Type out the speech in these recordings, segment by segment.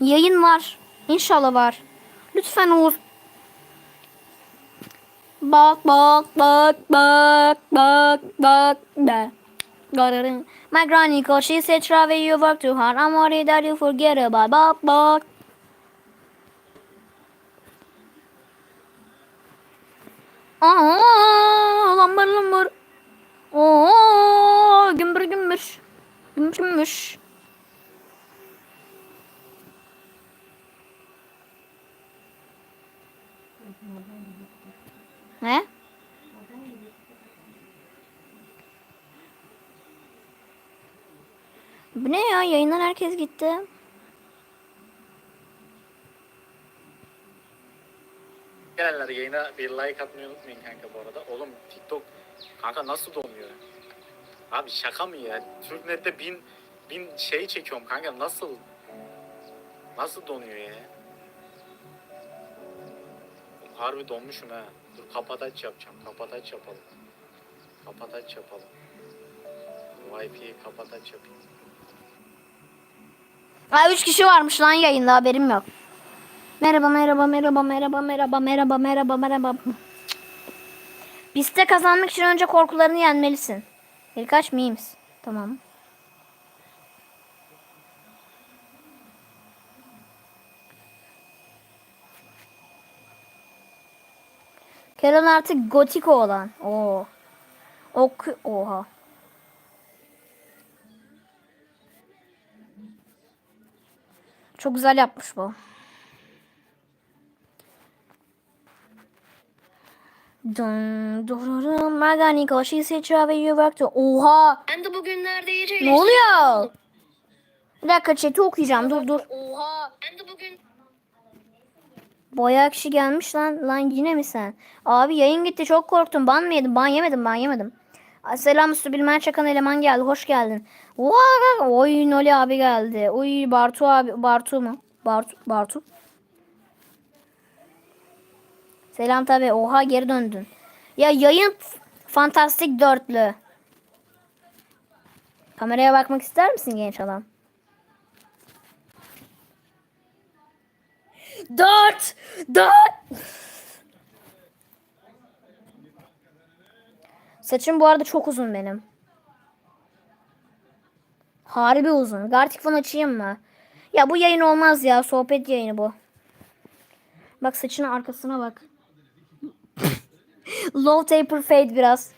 Yayın var. İnşallah var. Lütfen Uğur. Bak bak bak bak bak bak bak. My granny called, she said travel you work too hard. I'm worried that you forget about bak bak. Aa, lambır lambır. Oo, gümbür gümbür. Gümbür gümbür. Ne? Bu ne ya? Yayından herkes gitti. Gelenler yayına bir like atmayı unutmayın kanka bu arada. Oğlum TikTok kanka nasıl donuyor? Abi şaka mı ya? Türknet'te bin bin şey çekiyorum kanka nasıl nasıl donuyor ya? Harbi donmuşum ha. Dur kapataç yapacağım. Kapataç yapalım. Kapataç yapalım. Wi-Fi'yi kapataç yapayım. Aa, üç kişi varmış lan yayında haberim yok. Merhaba merhaba merhaba merhaba merhaba merhaba merhaba merhaba. Piste kazanmak için önce korkularını yenmelisin. Birkaç memes. Tamam. Kerem artık gotik olan. Oo. Ok oha. Çok güzel yapmış bu. Dun Marganiko she said travel you work to Oha! Ben de bugünlerde iyice Ne oluyor? Bir dakika chat'i okuyacağım. Dur dur. Oha. Ben de bugün Bayağı kişi gelmiş lan. Lan yine mi sen? Abi yayın gitti çok korktum. Ban mı yedim? Ban yemedim ban yemedim. Selam üstü bilmem çakan eleman geldi. Hoş geldin. Oy Noli abi geldi. Oy Bartu abi. Bartu mu? Bartu. Bartu. Selam tabi. Oha geri döndün. Ya yayın fantastik dörtlü. Kameraya bakmak ister misin genç adam? Dört! Dört! Saçım bu arada çok uzun benim. Harbi uzun. Gartic fon açayım mı? Ya bu yayın olmaz ya. Sohbet yayını bu. Bak saçının arkasına bak. Low taper fade biraz.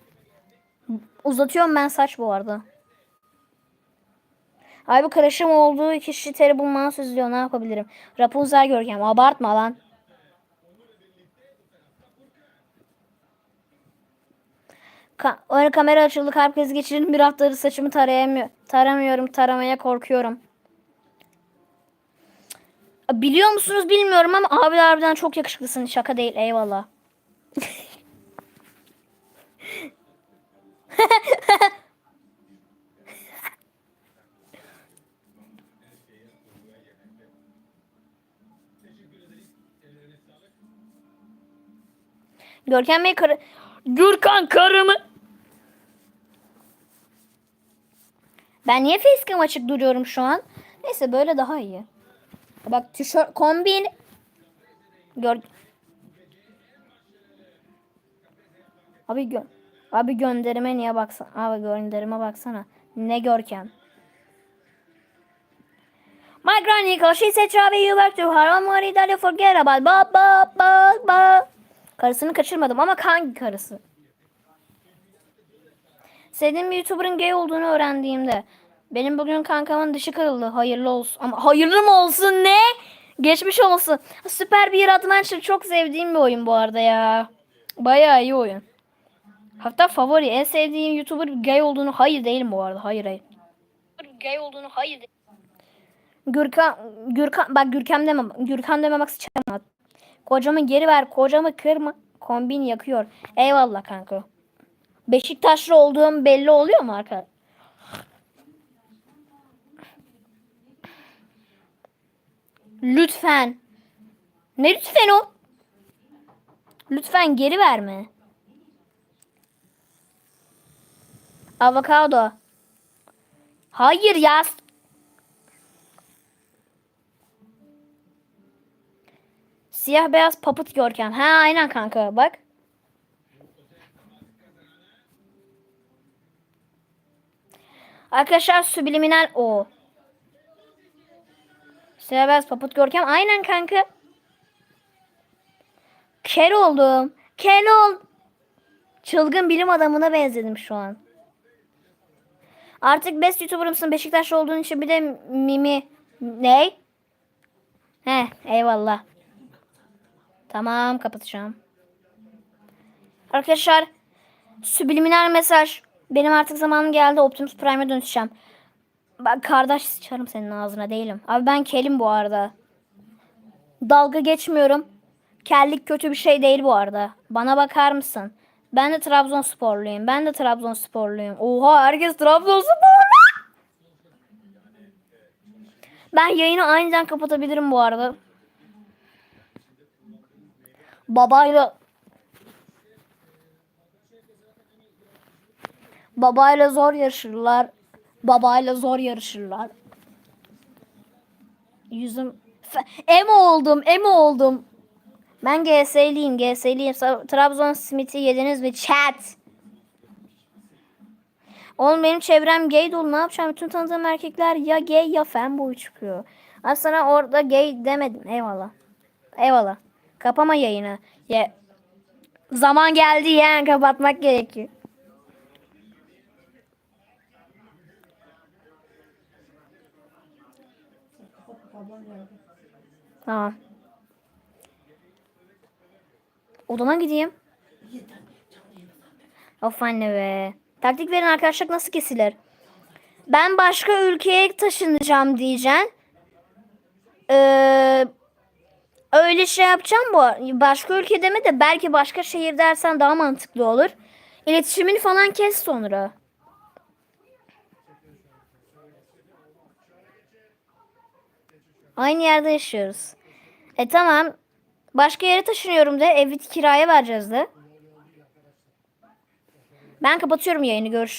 Uzatıyorum ben saç bu arada. Abi karışım olduğu kişi teri bulmanı sözlüyor. Ne yapabilirim? Rapunzel görkem. Abartma lan. Ka öyle kamera açıldı. Kalp krizi geçirdim. Bir haftadır saçımı tarayamıyor. Taramıyorum. Taramaya korkuyorum. Biliyor musunuz bilmiyorum ama abi harbiden çok yakışıklısın. Şaka değil. Eyvallah. Görkem Bey karı... Gürkan karımı... Ben niye facecam açık duruyorum şu an? Neyse böyle daha iyi. Bak tişört kombin. Gör. Abi gö Abi gönderime niye baksana? Abi gönderime baksana. Ne görkem. My granny. She said, Travis, you work too hard. I'm worried that you forget about. Ba ba ba ba. Karısını kaçırmadım ama hangi karısı? Sevdiğim bir YouTuber'ın gay olduğunu öğrendiğimde benim bugün kankamın dışı kırıldı. Hayırlı olsun. Ama hayırlı mı olsun ne? Geçmiş olsun. Süper bir Adventure çok sevdiğim bir oyun bu arada ya. Bayağı iyi oyun. Hatta favori en sevdiğim YouTuber gay olduğunu hayır değilim bu arada. Hayır hayır. gay olduğunu hayır de- Gürkan Gürkan bak Gürkan deme. Gürkan deme bak sıçarım. Kocamı geri ver. Kocamı kırma. Kombin yakıyor. Eyvallah kanka. Beşiktaşlı olduğum belli oluyor mu arkadaşlar? Lütfen. Ne lütfen o? Lütfen geri verme. Avokado. Hayır ya. Siyah beyaz papıt Görkem. Ha aynen kanka bak. Arkadaşlar subliminal o. Siyah beyaz papıt Görkem. Aynen kanka. Kel oldum. Kel ol. Çılgın bilim adamına benzedim şu an. Artık best YouTuber'ımsın Beşiktaş olduğun için bir de mimi ne? He eyvallah. Tamam kapatacağım. Arkadaşlar subliminal mesaj. Benim artık zamanım geldi. Optimus Prime'e dönüşeceğim. Ben kardeş sıçarım senin ağzına değilim. Abi ben kelim bu arada. Dalga geçmiyorum. Kellik kötü bir şey değil bu arada. Bana bakar mısın? Ben de Trabzonsporluyum. Ben de Trabzonsporluyum. Oha herkes Trabzonsporlu. Ben yayını aniden kapatabilirim bu arada. Babayla Babayla zor yarışırlar. Babayla zor yarışırlar. Yüzüm emo oldum, emo oldum. Ben GS'liyim, GS'liyim. Trabzon Smith'i yediniz mi? Chat. Oğlum benim çevrem gay dolu. Ne yapacağım? Bütün tanıdığım erkekler ya gay ya fanboy çıkıyor. Aslında orada gay demedim. Eyvallah. Eyvallah. Kapama yayını. Ya. Zaman geldi yani kapatmak gerekiyor. Tamam. Odama gideyim. Of anne be. Taktik verin arkadaşlar nasıl kesilir? Ben başka ülkeye taşınacağım diyeceksin. Ee, öyle şey yapacağım bu. Başka ülke deme de belki başka şehir dersen daha mantıklı olur. İletişimini falan kes sonra. Aynı yerde yaşıyoruz. E tamam. Başka yere taşınıyorum de. Evi kiraya vereceğiz de. Ben kapatıyorum yayını. Görüşürüz.